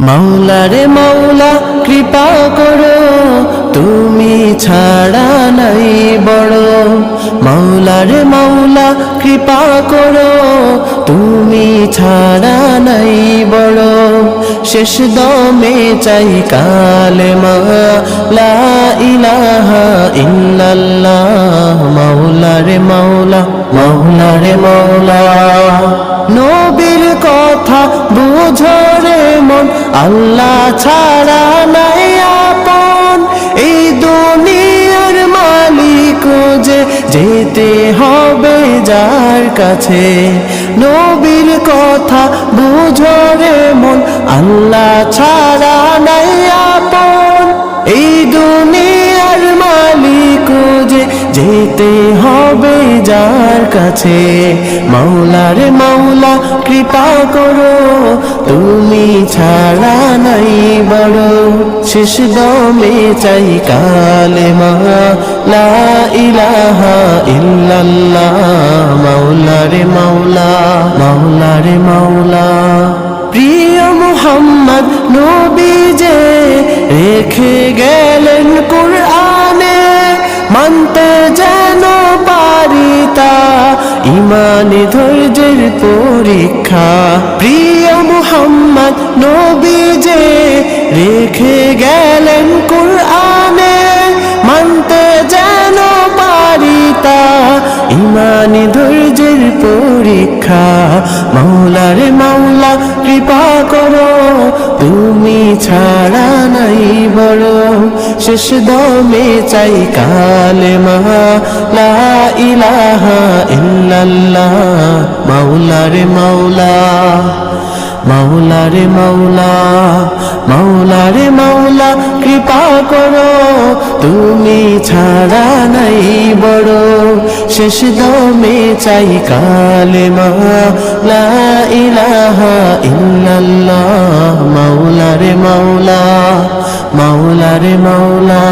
মাওলা রে মাওলা, কৃপা করো। তুমি ছাড়া নাই বড়। মাওলা রে মাওলা, কৃপা করো। তুমি ছাড়া নাই বড়। শেষ দমে চাই কালে মা লা ইলাহা ইল্লাল্লাহ। মাওলা রে মাওলা মাওলা রে মাওলা। নবীর কথা বুঝো আল্লাহ ছাড়া নাই আপন। এই দুনিয়ার মালিক যে যেতে হবে যার কাছে। নবীর কথা বুঝরে মন। আল্লাহ ছাড়া যেতে হবে যার কাছে। মাওলা রে মাওলা, কৃপা করো। তুমি ছাড়া নাই বড়। শেষ দমে চাই কালে মা লা ইলাহা ইল্লাল্লাহ। মাওলা রে মাওলা মাওলা রে মাওলা। প্রিয় মোহাম্মদ নবী যে, রেখে গেলেন কুরআনে। ইমানে ধৈর্যের পরীক্ষা, প্রিয় মোহাম্মদ নবী যে রেখে গেলেন কুরআনে, মানতে যেন পারি তা। ইমানে ধৈর্যের পরীক্ষা, মাওলার মাওলা কৃপা করো, তুমি ছাড়া নাই বড়। শেষ দমে চাই কালে মহা লা ইলাহা ইল্লাল্লাহ মাওলা রে মাওলা মাওলা রে মাওলা মাওলা রে মাওলা, কৃপা করো, তুমি ছাড়া নাই বড়। শেষ দমে চাই কালে মা লা ইলাহা ইল্লাল্লাহ মাওলা রে মাওলা মাওলা রে মাওলা।